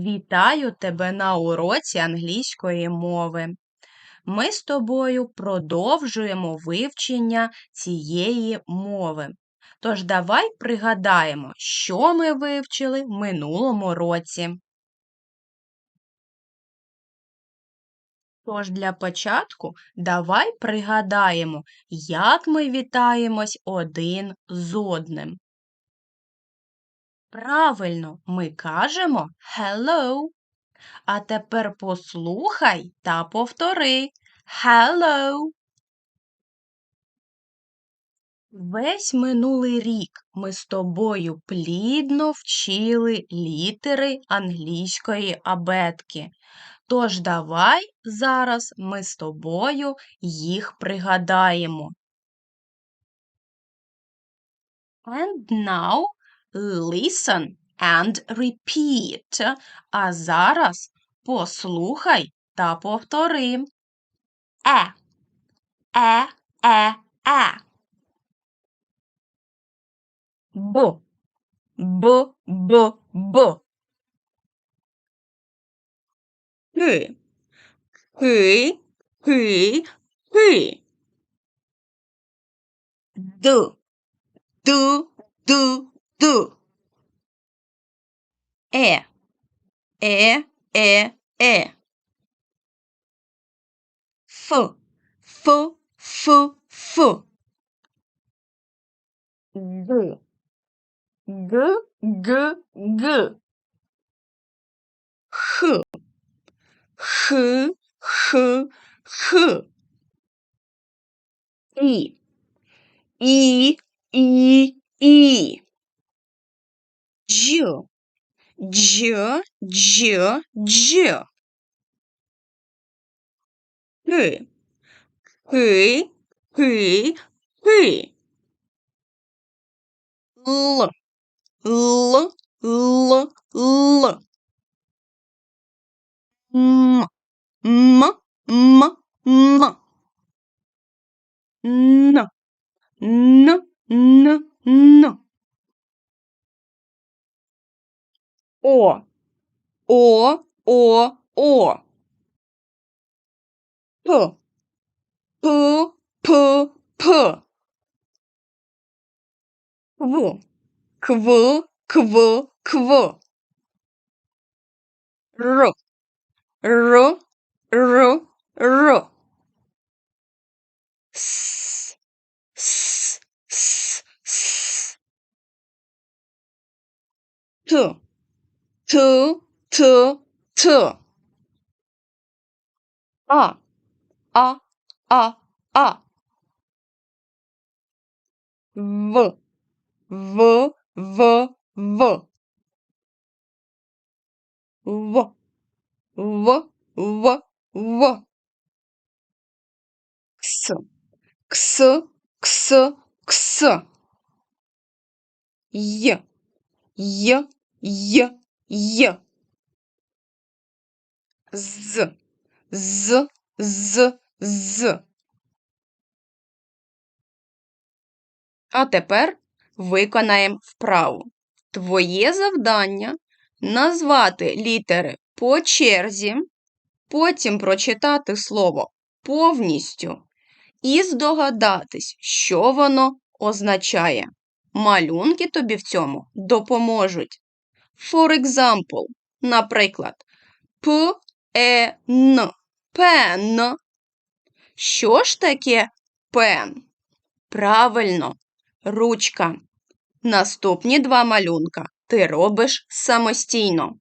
Вітаю тебе на уроці англійської мови. Ми з тобою продовжуємо вивчення цієї мови. Тож давай пригадаємо, що ми вивчили в минулому році. Тож для початку давай пригадаємо, як ми вітаємось один з одним. Правильно, ми кажемо hello. А тепер послухай та повтори hello. Весь минулий рік ми з тобою плідно вчили літери англійської абетки. Тож давай зараз ми з тобою їх пригадаємо. And now listen and repeat. А зараз послухай та повтори. Е, е, е, е. Б, б, б, б. Г, г, г, г. Д, д, д, do. É, é, é, é. F, f, f, f. G, g, g, g. H, h, h, h. I, I, I, I. Дж, дж, дж, дж. Г, г, г, г. Л, л, л, л. М, м, м, м. Н, н, н, н. 哦哦哦哦！噗噗噗噗！呜呜呜呜呜！咯咯咯咯！嘶嘶嘶嘶！吐。two, two, two. Ah, ah, ah, ah. V, v, v, v. V, v, v, v. X, x, x, x. Y, y, y. й. З, з, з, з. А тепер виконаємо вправу. Твоє завдання назвати літери по черзі, потім прочитати слово повністю і здогадатись, що воно означає. Малюнки тобі в цьому допоможуть. For example, наприклад, П-е-н. Пен. Що ж таке пен? Правильно, ручка. Наступні два малюнка ти робиш самостійно.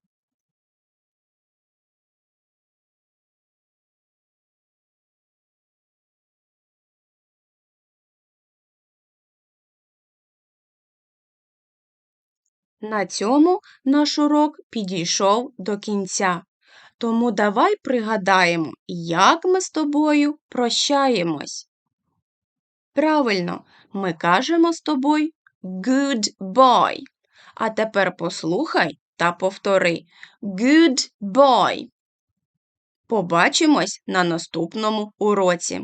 На цьому наш урок підійшов до кінця. Тому давай пригадаємо, як ми з тобою прощаємось. Правильно, ми кажемо з тобою goodbye. А тепер послухай та повтори goodbye. Побачимось на наступному уроці.